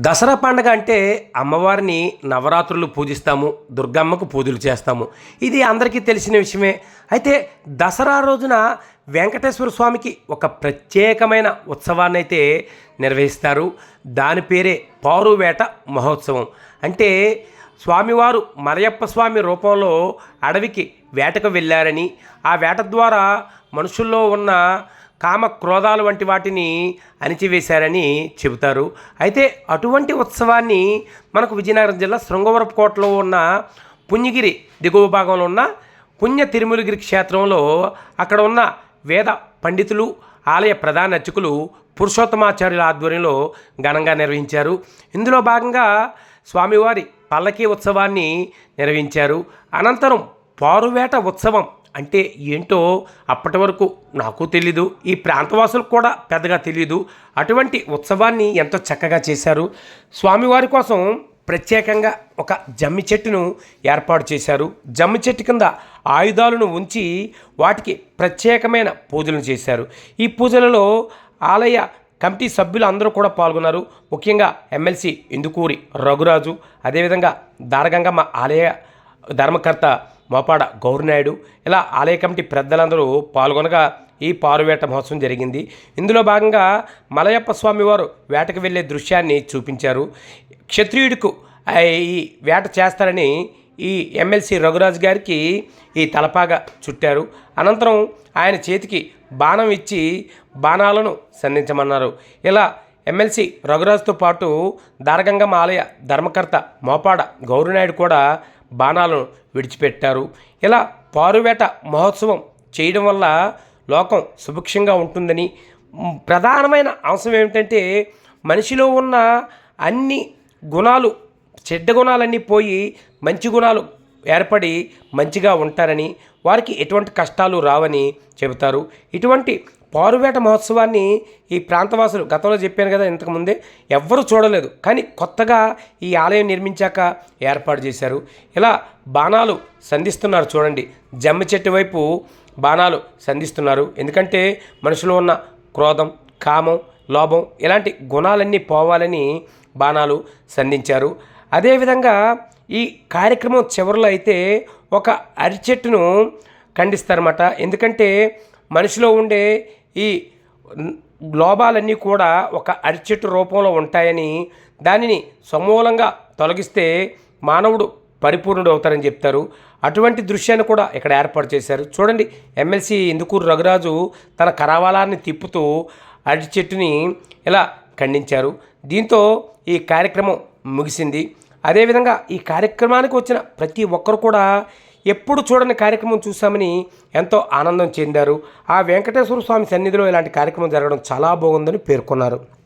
దసరా పండగ అంటే అమ్మవారిని నవరాత్రులు పూజిస్తాము దుర్గమ్మకు పూజలు చేస్తాము. ఇది అందరికీ తెలిసిన విషయమే. అయితే దసరా రోజున వెంకటేశ్వర స్వామికి ఒక ప్రత్యేకమైన ఉత్సవాన్ని అయితే నిర్వహిస్తారు. దాని పేరే పారువేట మహోత్సవం. అంటే స్వామివారు మలయప్ప స్వామి రూపంలో అడవికి వేటకు వెళ్ళారని ఆ వేట ద్వారా మనుషుల్లో ఉన్న కామ క్రోధాలు వంటి వాటిని అణిచివేశారని చెబుతారు. అయితే అటువంటి ఉత్సవాన్ని మనకు విజయనగరం జిల్లా శృంగవరపుకోటలో ఉన్న పుణ్యగిరి దిగువ భాగంలో ఉన్న పుణ్య తిరుమలగిరి క్షేత్రంలో అక్కడ ఉన్న వేద పండితులు ఆలయ ప్రధాన అర్చకులు పురుషోత్తమాచార్యుల ఆధ్వర్యంలో ఘనంగా నిర్వహించారు. ఇందులో భాగంగా స్వామివారి పల్లకీ ఉత్సవాన్ని నిర్వహించారు. అనంతరం పారువేట ఉత్సవం అంటే ఏంటో అప్పటి వరకు నాకు తెలీదు ఈ ప్రాంతవాసులకు కూడా పెద్దగా తెలియదు అటువంటి ఉత్సవాన్ని ఎంతో చక్కగా చేశారు. స్వామివారి కోసం ప్రత్యేకంగా ఒక జమ్మి చెట్టును ఏర్పాటు చేశారు. జమ్మి చెట్టు కింద ఆయుధాలను ఉంచి వాటికి ప్రత్యేకమైన పూజలు చేశారు. ఈ పూజలలో ఆలయ కమిటీ సభ్యులు అందరూ కూడా పాల్గొన్నారు. ముఖ్యంగా ఎమ్మెల్సీ ఇందుకూరి రఘురాజు అదేవిధంగా దారగంగమ్మ ఆలయ ధర్మకర్త మోపాడ గౌరినాయుడు. ఇలా ఆలయ కమిటీ పెద్దలందరూ పాల్గొనగా ఈ పారువేట మహోత్సవం జరిగింది. ఇందులో భాగంగా మలయప్ప స్వామివారు వేటకు వెళ్ళే దృశ్యాన్ని చూపించారు. క్షత్రియుడికు ఈ వేట చేస్తారని ఈ ఎమ్మెల్సీ రఘురాజు గారికి ఈ తలపాగా చుట్టారు. అనంతరం ఆయన చేతికి బాణం ఇచ్చి బాణాలను సంధించమన్నారు. ఇలా ఎమ్మెల్సీ రఘురాజుతో పాటు దారగంగమ్మ ఆలయ ధర్మకర్త మోపాడ గౌరినాయుడు కూడా బాణాలను విడిచిపెట్టారు. ఇలా పారువేట మహోత్సవం చేయడం వల్ల లోకం సుభిక్షంగా ఉంటుందని ప్రధానమైన అంశం ఏమిటంటే మనిషిలో ఉన్న అన్ని గుణాలు చెడ్డ గుణాలన్నీ పోయి మంచి గుణాలు ఏర్పడి మంచిగా ఉంటారని వారికి ఎటువంటి కష్టాలు రావని చెబుతారు. ఇటువంటి పారువేట మహోత్సవాన్ని ఈ ప్రాంతవాసులు గతంలో చెప్పాను కదా ఇంతకుముందే ఎవ్వరూ చూడలేదు. కానీ కొత్తగా ఈ ఆలయం నిర్మించాక ఏర్పాటు చేశారు. ఇలా బాణాలు సంధిస్తున్నారు చూడండి. జమ్మి చెట్టు వైపు బాణాలు సంధిస్తున్నారు. ఎందుకంటే మనుషులు ఉన్న క్రోధం కామం లోభం ఇలాంటి గుణాలన్నీ పోవాలని బాణాలు సంధించారు. అదేవిధంగా ఈ కార్యక్రమం చివరిలో అయితే ఒక అరిచెట్టును ఖండిస్తారన్నమాట. ఎందుకంటే మనిషిలో ఉండే ఈ లోపాలన్నీ కూడా ఒక అరిచెట్టు రూపంలో ఉంటాయని దానిని సమూలంగా తొలగిస్తే మానవుడు పరిపూర్ణుడు అవుతారని చెప్తారు. అటువంటి దృశ్యాన్ని కూడా ఇక్కడ ఏర్పాటు చేశారు. చూడండి ఎమ్మెల్సీ ఇందుకూరు రఘురాజు తన కరావాలాన్ని తిప్పుతూ అరటి చెట్టుని ఇలా ఖండించారు. దీంతో ఈ కార్యక్రమం ముగిసింది. అదేవిధంగా ఈ కార్యక్రమానికి వచ్చిన ప్రతి ఒక్కరు కూడా ఎప్పుడు చూడని కార్యక్రమం చూసామని ఎంతో ఆనందం చెందారు. ఆ వెంకటేశ్వర స్వామి సన్నిధిలో ఇలాంటి కార్యక్రమం జరగడం చాలా బాగుందని పేర్కొన్నారు.